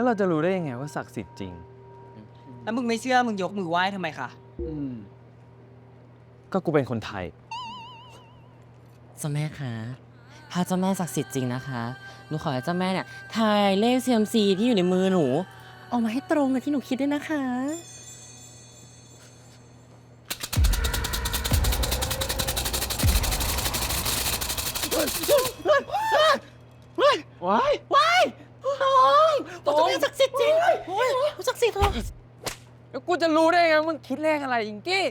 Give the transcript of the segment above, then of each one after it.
แล้วเราจะรู้ได้ยังไงว่าศักดิ์สิทธิ์จริง แล้วมึงไม่เชื่อมึงยกมือไหว้ทำไมคะอืม ก็กูเป็นคนไทย เจ้าแม่คะถ้าเจ้าแม่ศักดิ์สิทธิ์จริงนะคะ หนูขอให้เจ้าแม่เนี่ยทายเลข CMC ที่อยู่ในมือหนู ออกมาให้ตรงกับที่หนูคิดด้วยนะคะ ว้ายว้าย น้องเจ้าแม่ศักดิ์สิทธิ์จริงโอ้ยศักดิ์สิทธิ์เหรอแล้วกูจะรู้ได้ไงว่ามึงคิดเลขอะไรอิงกี้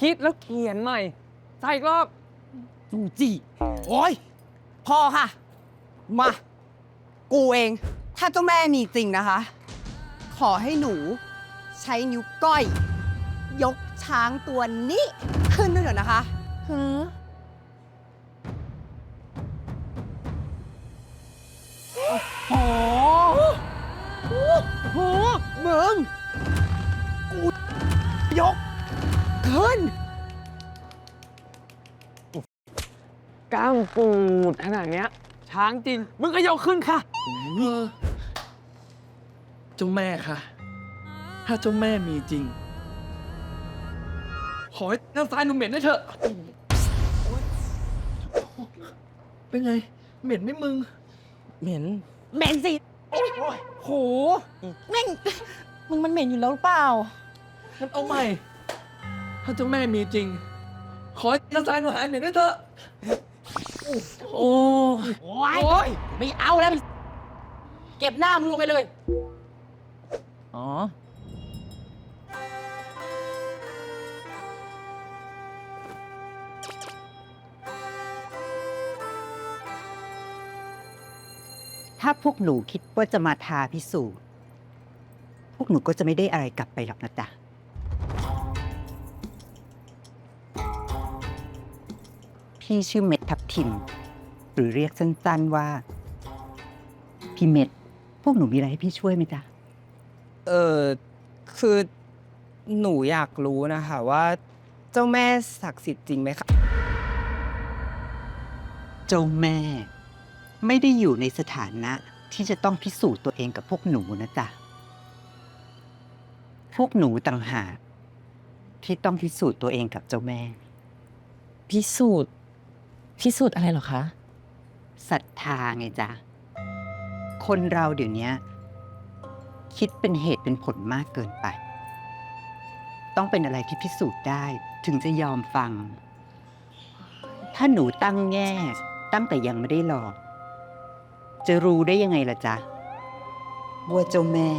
คิดแล้วเขียนใหม่ใส่อีกรอบดูจีโอ้ยพอค่ะ มา กูเอง ถ้าเจ้าแม่มีจริงนะคะ ขอให้หนูใช้นิ้วก้อย ยกช้างตัวนี้ขึ้นด้วยเถอะนะคะ ฮะ ยกขึ้นกล้ามปูดขนาดเนี้ย ช้างจริง มึงก็ยกขึ้นค่ะ เออเจ้าแม่ค่ะ ถ้าเจ้าแม่มีจริง ขอให้น้ำตาหนูเหม็นได้เถอะ เป็นไง เหม็นไหมมึง เหม็น เหม็นสิโห แม่งมึงมันเหม็นอยู่แล้วหรือเปล่า งั้นเอาใหม่ ถ้าเจ้าแม่มีจริง ขอให้น้ำตาหนูหายเหม็นได้เถอะ โอ้ยโอ้ยโอ้ยไม่เอาแล้วมันเก็บหน้ามึงลงไปเลย อ๋อ ถ้าพวกหนูคิดว่าจะมาทาพิสูจน์ พวกหนูก็จะไม่ได้อะไรกลับไปหรอกนะจ๊ะ พี่ชื่อเม็ดทับทิม หรือเรียกสั้นๆว่า พี่เม็ด พวกหนูมีอะไรให้พี่ช่วยไหมจ๊ะ เออคือหนูอยากรู้นะคะ ว่าเจ้าแม่ศักดิ์สิทธิ์จริงไหมคะ เจ้าแม่ ไม่ได้อยู่ในสถานะที่จะต้องพิสูจน์ตัวเองกับพวกหนูนะจ๊ะ พวกหนูต่างหากที่ต้องพิสูจน์ตัวเองกับเจ้าแม่ พิสูจน์ พิสูจน์อะไรเหรอคะ ศรัทธาไงจ๊ะ คนเราเดี๋ยวนี้คิดเป็นเหตุเป็นผลมากเกินไป ต้องเป็นอะไรที่พิสูจน์ได้ถึงจะยอมฟัง ถ้าหนูตั้งแง่ ตั้งแต่ยังไม่ได้ลอง จะรู้ได้ยังไงล่ะจ๊ะว่าเจ้าแม่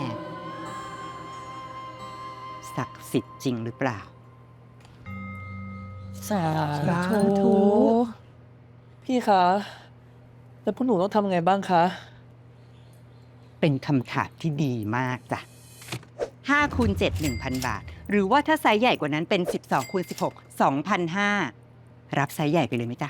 ศักดิ์สิทธิ์จริงหรือเปล่า สาสาธุธุ พี่คะ แล้วพวกหนูต้องทำไงบ้างคะ เป็นคำถามที่ดีมากจ้ะ5คูณ7 1,000 บาท หรือว่าถ้าไซส์ใหญ่กว่านั้นเป็น 12คูณ16 2,500 รับไซส์ใหญ่ไปเลยไหมจ๊ะ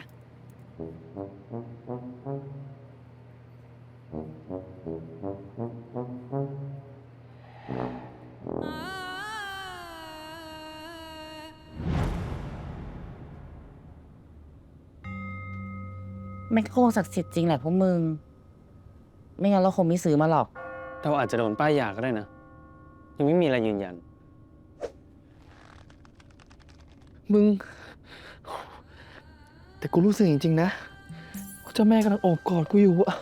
มันก็คงศักดิ์สิทธิ์จริงแหละพวกมึง ไม่งั้นเราคงไม่ซื้อมาหรอก เราอาจจะโดนป้ายยาก็ได้นะ ยังไม่มีอะไรยืนยัน มึง แต่กูรู้สึกจริงๆนะว่าเจ้าแม่กำลังโอบกอดกูอยู่อะ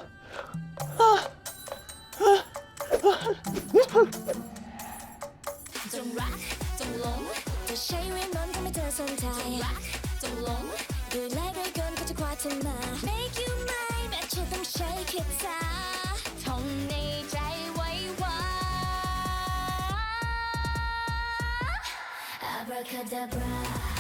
จงรัก จงหลง จะใช้เวทมนต์ทำให้เธอสนใจจงรัก จงหลง ด้วยไล่ด้วยกลก็จะคว้าเธอมา Make you mine แม้เธอต้องใช้คาถาท่องในใจไว้ว่า Abracadabra